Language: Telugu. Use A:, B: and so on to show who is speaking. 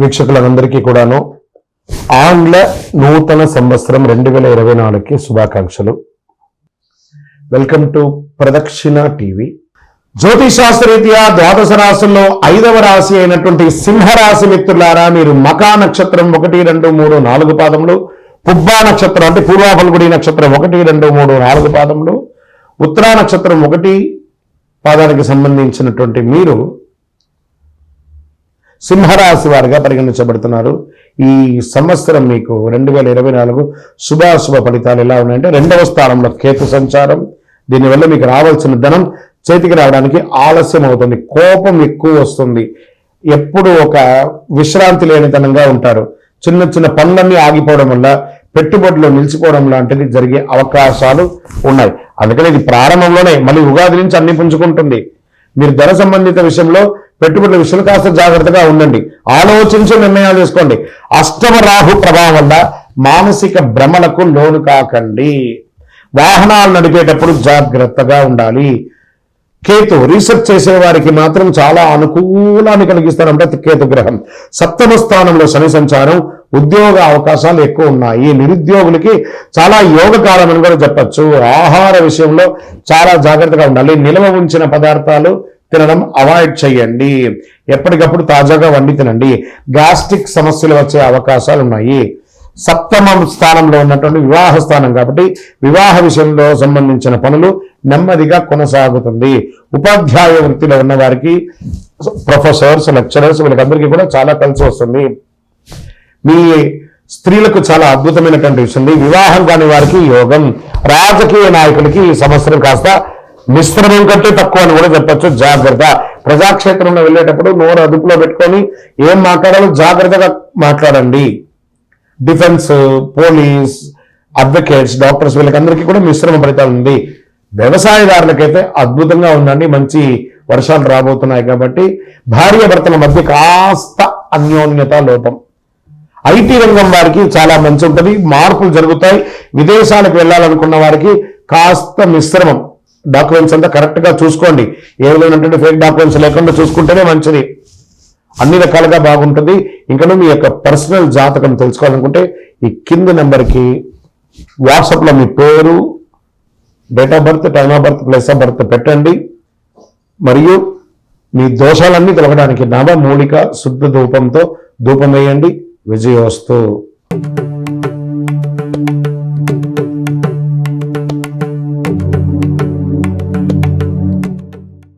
A: వీక్షకులందరికీ కూడాను ఆంగ్ల నూతన సంవత్సరం రెండు వేల ఇరవై నాలుగుకి శుభాకాంక్షలు. Welcome to Pradakshina TV. రీత్యా ద్వాదశ రాశుల్లో ఐదవ రాశి అయినటువంటి సింహరాశి మిత్రులారా మీరు మకా నక్షత్రం ఒకటి రెండు మూడు నాలుగు పాదములు పుబ్బా నక్షత్రం అంటే పూర్వాఫల్గుడి నక్షత్రం ఒకటి రెండు మూడు నాలుగు పాదములు ఉత్తరా నక్షత్రం ఒకటి పాదానికి సంబంధించినటువంటి మీరు సింహరాశి వారిగా పరిగణించబడుతున్నారు. ఈ సంవత్సరం మీకు రెండు వేల ఇరవై నాలుగు శుభాశుభ ఫలితాలు ఎలా ఉన్నాయంటే రెండవ స్థానంలో కేతు సంచారం. దీనివల్ల మీకు రావాల్సిన ధనం చేతికి రావడానికి ఆలస్యం అవుతుంది కోపం ఎక్కువ వస్తుంది. ఎప్పుడు ఒక విశ్రాంతి లేనితనంగా ఉంటారు. చిన్న చిన్న పనులన్నీ ఆగిపోవడం వల్ల పెట్టుబడులు నిలిచిపోవడం లాంటిది జరిగే అవకాశాలు ఉన్నాయి. అందుకని ఇది ప్రారంభంలోనే మళ్ళీ ఉగాది నుంచి అన్ని పుంజుకుంటుంది. మీరు ధర సంబంధిత విషయంలో పెట్టుబడుల విషయంలో కాస్త జాగ్రత్తగా ఉండండి. ఆలోచించి నిర్ణయాలు తీసుకోండి. అష్టమ రాహు ప్రభావం వల్ల మానసిక భ్రమలకు లోను కాకండి. వాహనాలు నడిపేటప్పుడు జాగ్రత్తగా ఉండాలి. కేతు రీసెర్చ్ చేసే వారికి మాత్రం చాలా అనుకూలాన్ని కలిగిస్తారంటే కేతు గ్రహం. సప్తమ స్థానంలో శని సంచారం ఉద్యోగ అవకాశాలు ఎక్కువ ఉన్నాయి. నిరుద్యోగులకి చాలా యోగకాలం అని కూడా చెప్పచ్చు. ఆహార విషయంలో చాలా జాగ్రత్తగా ఉండాలి. నిల్వ ఉంచిన పదార్థాలు తినడం అవాయిడ్ చేయండి. ఎప్పటికప్పుడు తాజాగా వండి తినండి. గ్యాస్ట్రిక్ సమస్యలు వచ్చే అవకాశాలు ఉన్నాయి. సప్తమ స్థానంలో ఉన్నటువంటి వివాహ స్థానం కాబట్టి వివాహ విషయంలో సంబంధించిన పనులు నెమ్మదిగా కొనసాగుతుంది. ఉపాధ్యాయ వృత్తిలో ఉన్న వారికి ప్రొఫెసర్స్ లెక్చరర్స్ వీళ్ళకందరికీ కూడా చాలా కలిసి వస్తుంది. మీ స్త్రీలకు చాలా అద్భుతమైనటువంటి విషయం. వివాహం కాని వారికి యోగం. రాజకీయ నాయకులకి ఈ సంవత్సరం కాస్త మిశ్రమం కంటే తక్కువ అని కూడా చెప్పొచ్చు. జాగ్రత్త. ప్రజాక్షేత్రంలో వెళ్ళేటప్పుడు నోరు అదుపులో పెట్టుకొని ఏం మాట్లాడాలో జాగ్రత్తగా మాట్లాడండి. డిఫెన్స్ పోలీస్ అడ్వకేట్స్ డాక్టర్స్ వీళ్ళకందరికీ కూడా మిశ్రమ ఫలితాలు ఉంది. వ్యవసాయదారులకైతే అద్భుతంగా ఉందండి. మంచి వర్షాలు రాబోతున్నాయి కాబట్టి భార్య భర్తల మధ్య కాస్త అన్యోన్యత లోపం. ఐటీ రంగం వారికి చాలా మంచి ఉంటుంది. మార్పులు జరుగుతాయి. విదేశాలకు వెళ్ళాలనుకున్న వారికి కాస్త మిశ్రమం. డాక్యుమెంట్స్ అంతా కరెక్ట్గా చూసుకోండి. ఏదైనా ఫేక్ డాక్యుమెంట్స్ లేకుండా చూసుకుంటేనే మంచిది. అన్ని రకాలుగా బాగుంటుంది. ఇంకా మీ యొక్క పర్సనల్ జాతకం తెలుసుకోవాలనుకుంటే ఈ కింద నెంబర్కి వాట్సాప్లో మీ పేరు date of birth time of birth place of birth పెట్టండి. మరియు మీ దోషాలన్నీ తొలగడానికి నవ మూలిక శుద్ధ ధూపంతో ధూపం వేయండి. విజయోస్తు.